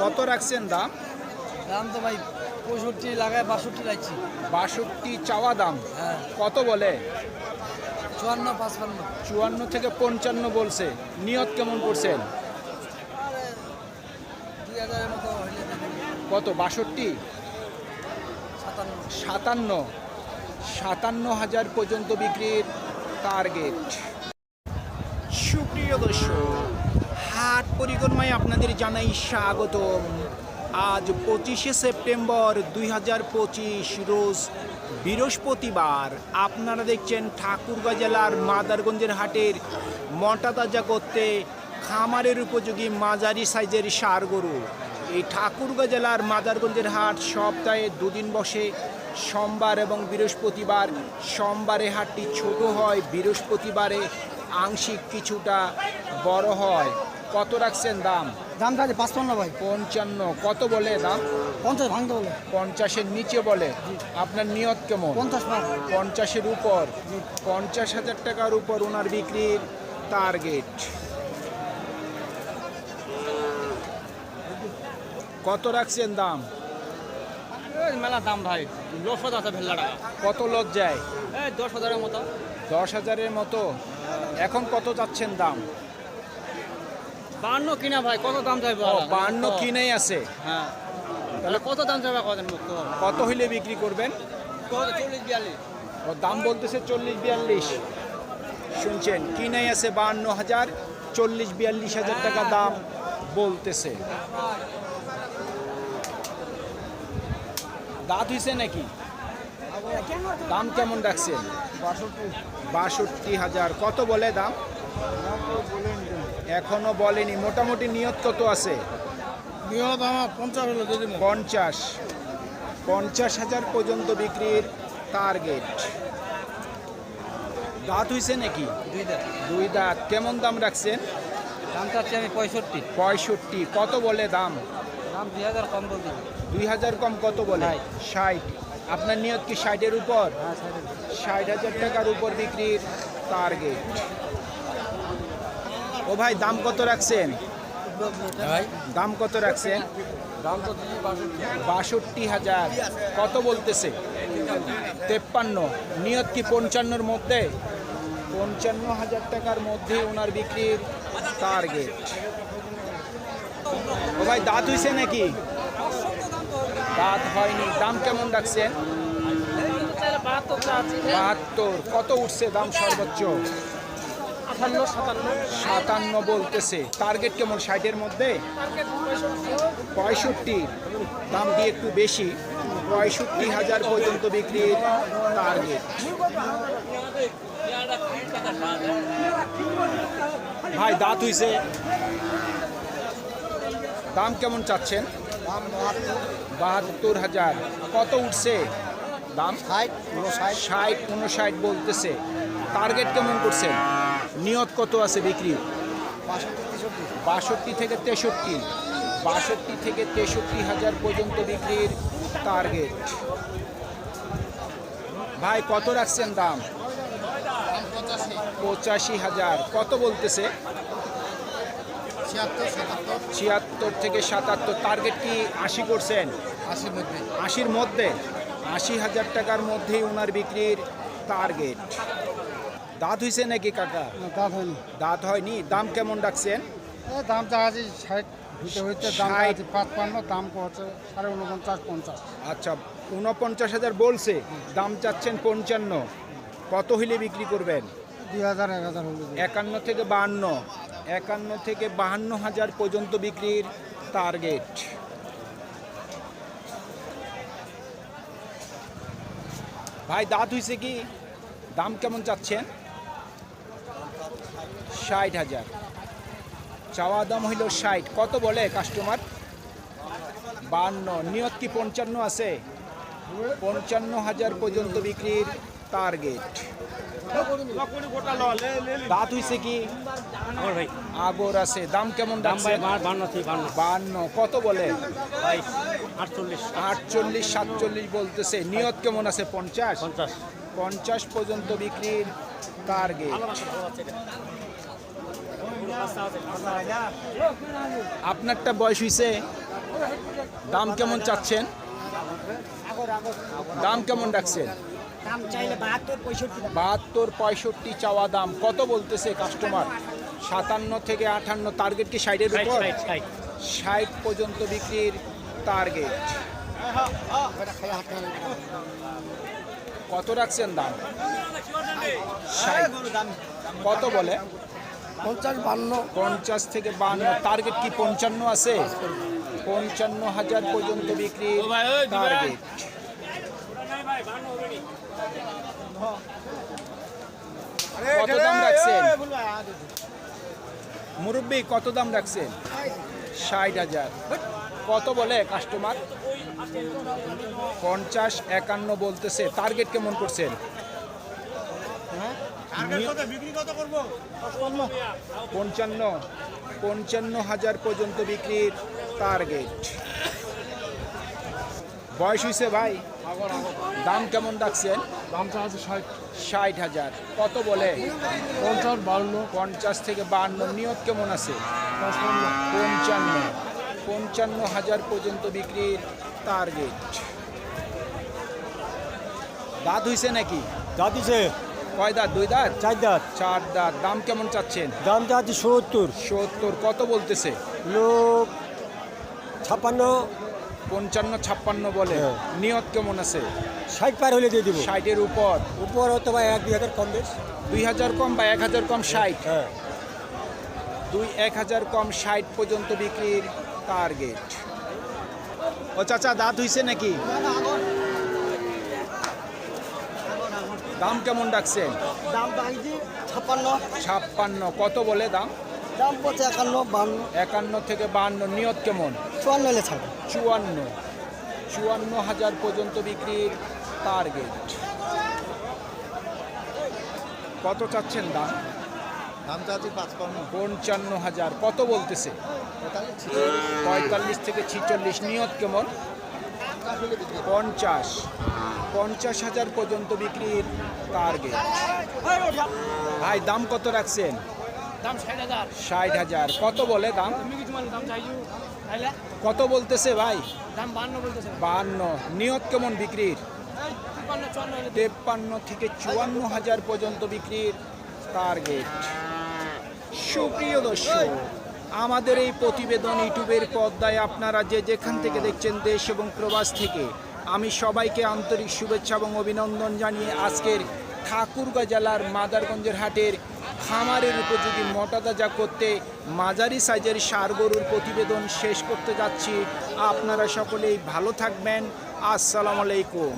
কত রাখছেন দাম? দাম তো ভাই পঁয়ষট্টি লাগায় বাষট্টি লাগছি বাষট্টি চাওয়া দাম। হ্যাঁ। কত বলে? চুয়ান্ন পাঁচপান্ন। চুয়ান্ন থেকে পঞ্চান্ন বলছে। নিয়ত কেমন করছেন। কত বাষট্টি? সাতান্ন। সাতান্ন। হাজার পর্যন্ত বিক্রির টার্গেট সুপ্রিয় দর্শক পরিক্রমায় আপনাদের জানাই স্বাগতম। আজ পঁচিশে সেপ্টেম্বর দুই হাজার পঁচিশ, রোজ বৃহস্পতিবার। আপনারা দেখছেন ঠাকুরগাঁ জেলার মাদারগঞ্জের হাটের মটা তাজা করতে খামারের উপযোগী মাঝারি সাইজের সার গরু। এই ঠাকুরগাঁ জেলার মাদারগঞ্জের হাট সপ্তাহে দুদিন বসে। সোমবার এবং বৃহস্পতিবার সোমবারে হাটটি ছোট হয়, বৃহস্পতিবারে আংশিক কিছুটা বড় হয়। কত রাখছেন দাম? দাম তাহলে পাঁচপান্ন ভাই। পঞ্চান্ন কত বলে দাম? পঞ্চাশ ভাঙতে বলে। পঞ্চাশের নিচে বলে। আপনার নিয়ত কেমন? পঞ্চাশ পঞ্চাশের উপর। পঞ্চাশ হাজার টাকার উপর ওনার বিক্রির টার্গেট কত রাখছেন দাম? মেলা দাম ভাই দশ হাজার আছে ভেল্লাটা। কত লজ যায় এই দশ হাজারের মতো। দশ হাজারের মতো। এখন কত যাচ্ছেন দাম? বান্ন কিনা ভাই কত দাম চাইবে বান্ন কিনেই আছে। হ্যাঁ। তাহলে কত দাম চাইবে কত মুক্ত কত হইলে বিক্রি করবেন? কত? চল্লিশ বিয়াল্লিশ। ও দাম বলতেছে চল্লিশ বিয়াল্লিশ। শুনছেন কিনেই আছে বান্ন হাজার চল্লিশ বিয়াল্লিশ হাজার টাকা দাম বলতেছে। দাঁত হইছে নাকি? দাম কেমন রাখছেন? বাষট্টি হাজার। কত বলে দাম? এখনও বলেনি। মোটামুটি নিয়ত কত আছে? নিয়ত আমার পঞ্চাশ হলো যদি পঞ্চাশ। পঞ্চাশ হাজার পর্যন্ত বিক্রির টার্গেট দাঁত হয়েছে নাকি? দুই দাঁত। দুই দাঁত। কেমন দাম রাখছেন? দাম চাচ্ছি আমি পঁয়ষট্টি। পঁয়ষট্টি। কত বলে দাম? দাম দুই হাজার কম বলতে দুই হাজার কম কত বলে? ষাট। আপনার নিয়ত কি ষাটের উপর? হ্যাঁ ষাট হাজার টাকার উপর বিক্রির টার্গেট ও ভাই দাম কত রাখছেন? ভাই? দাম কত রাখছেন? বাষট্টি হাজার? কত বলতেছে? তেপ্পান্ন। নিয়ত কি পঞ্চান্নর মধ্যে? পঞ্চান্ন হাজার টাকার মধ্যে ওনার বিক্রির টার্গেট ও ভাই দাঁত হইছে নাকি? দাঁত হয়নি। দাম কেমন রাখছেন? বাহাত্তর। কত উঠছে দাম সর্বোচ্চ? আঠান্ন সাতান্ন? সাতান্ন বলতেছে। টার্গেট কেমন? ষাটের মধ্যে? পঁয়ষট্টি। দাম দিয়ে একটু বেশি। পঁয়ষট্টি হাজার পর্যন্ত বিক্রির টার্গেট ভাই দাঁত হইছে। দাম কেমন চাচ্ছেন? বাহাত্তর হাজার। কত উঠছে? দাম? ষাট ষাট ষাট উনষাট বলতেছে। টার্গেট কেমন করছেন? নিয়ত কত আছে বিক্রি বাষট্টি থেকে তেষট্টি। বাষট্টি থেকে তেষট্টি হাজার পর্যন্ত বিক্রির টার্গেট ভাই, কত রাখছেন দাম? পঁচাশি হাজার। কত বলতেছে? ছিয়াত্তর থেকে সাতাত্তর। টার্গেট কি আশি করছেন? আশির মধ্যে। আশি হাজার টাকার মধ্যেই ওনার বিক্রির টার্গেট দাঁত হইছে নাকি কাকা? দাঁত হয়নি। দাঁত হয়নি। দাম কেমন ডাকছেন দাম চা আছে ষাট দাম ষাট। আছে পাঁচপান্ন দাম হচ্ছে সাড়ে উনপঞ্চাশ পঞ্চাশ। আচ্ছা উনপঞ্চাশ হাজার বলছে। দাম চাচ্ছেন পঞ্চান্ন। কত হইলে বিক্রি করবেন? দুই হাজার এক হাজার একান্ন থেকে বাহান্ন। একান্ন থেকে বাহান্ন হাজার পর্যন্ত বিক্রির টার্গেট ভাই দাঁত হয়েছে কি? দাম কেমন চাচ্ছেন? ষাট হাজার। চাওয়া দাম হইল ষাট। কত বলে কাস্টমার বান্ন। নিয়ত কি পঞ্চান্ন আছে? পঞ্চান্ন হাজার পর্যন্ত বিক্রির টার্গেট দাঁত হইছে কি? আগর আছে। দাম কেমন দাম বান্ন কত বলে? আটচল্লিশ। সাতচল্লিশ বলতেছে। নিয়ত কেমন আছে? পঞ্চাশ? পঞ্চাশ। পর্যন্ত বিক্রির টার্গেট আপনারটা বয়স হইছে? দাম কেমন চাচ্ছেন? দাম কেমন রাখছেন? বাহাত্তর পঁয়ষট্টি চাওয়া দাম। কত বলতেছে কাস্টমার সাতান্ন থেকে আটান্ন টার্গেট কি সাইডের উপর? ষাট পর্যন্ত বিক্রির টার্গেট কত রাখছেন দাম? ষাট। কত বলে? পঞ্চাশ বান্ন। পঞ্চাশ থেকে বান্ন। টার্গেট কি পঞ্চান্ন আছে? পঞ্চান্ন হাজার পর্যন্ত বিক্রির টার্গেট কত দাম রাখছেন? মুরব্বী কত দাম রাখছেন? ষাট হাজার। কত বলে কাস্টমার পঞ্চাশ একান্ন বলতেছে। টার্গেট কেমন করছেন? পঞ্চান্ন পঞ্চান্ন হাজার পর্যন্ত বিক্রির টার্গেট বয়স হয়েছে ভাই? দাম কেমন রাখছেন? দামটা আছে ষাট। ষাট হাজার। কত বলে? পঞ্চাশ বান্ন। পঞ্চাশ থেকে বান্ন। নিয়ত কেমন আছে? পঞ্চান্ন। পঞ্চান্ন। হাজার পর্যন্ত বিক্রির টার্গেট দাঁত হয়েছে নাকি? দাঁত দিছে কয় দাঁত? দুই দাঁত? চার দাঁত। চার দাঁত। দাম কেমন চাচ্ছেন? দাম চাচ্ছি সত্তর। সত্তর। কত বলতেছে? লোক ছাপ্পান্ন। পঞ্চান্ন ছাপ্পান্ন বলে। হ্যাঁ। নিয়ত কেমন আছে? ষাট পার হলে দিয়ে দিব। ষাটের উপর? উপর হতে পারে এক দুই হাজার কম বেশ। দুই হাজার কম বা এক হাজার কম ষাট? হ্যাঁ। দুই এক হাজার কম ষাট পর্যন্ত বিক্রির টার্গেট ও চাচা দাঁত হইছে নাকি? দাম কেমন রাখছেন দাম পাইছি ছাপ্পান্ন। ছাপ্পান্ন। কত বলে দাম? দাম বলছে একান্ন বান্ন। একান্ন থেকে বান্ন। নিয়ত কেমন? চুয়ান্ন হলে ছাড়বে। চুয়ান্ন। চুয়ান্ন হাজার পর্যন্ত বিক্রির টার্গেট কত চাচ্ছেন দাম? দাম চাচ্ছি পাঁচপান্ন। পঞ্চান্ন হাজার। কত বলতেছে? পঁয়তাল্লিশ। থেকে ছিচল্লিশ। নিয়ত কেমন? পঞ্চাশ। পঞ্চাশ হাজার পর্যন্ত বিক্রির টার্গেট ভাই দাম কত রাখছেন? ষাট হাজার। কত বলে দাম? কত বলতেছে ভাই? বান্ন নিয়ত কেমন বিক্রির? তিপ্পান্ন তেপ্পান্ন থেকে চুয়ান্ন হাজার পর্যন্ত বিক্রির টার্গেট সুপ্রিয় দর্শক আমাদের এই প্রতিবেদন ইউটিউবের পর্দায় আপনারা যে যেখান থেকে দেখছেন দেশ এবং প্রবাস থেকে আমি সবাইকে আন্তরিক শুভেচ্ছা এবং অভিনন্দন জানিয়ে আজকের ঠাকুরগাঁ জেলার মাদারগঞ্জের হাটের খামারের উপযোগী মোটাতাজা করতে মাঝারি সাইজের সার গরুর প্রতিবেদন শেষ করতে যাচ্ছি। আপনারা সকলেই ভালো থাকবেন। আসসালামু আলাইকুম।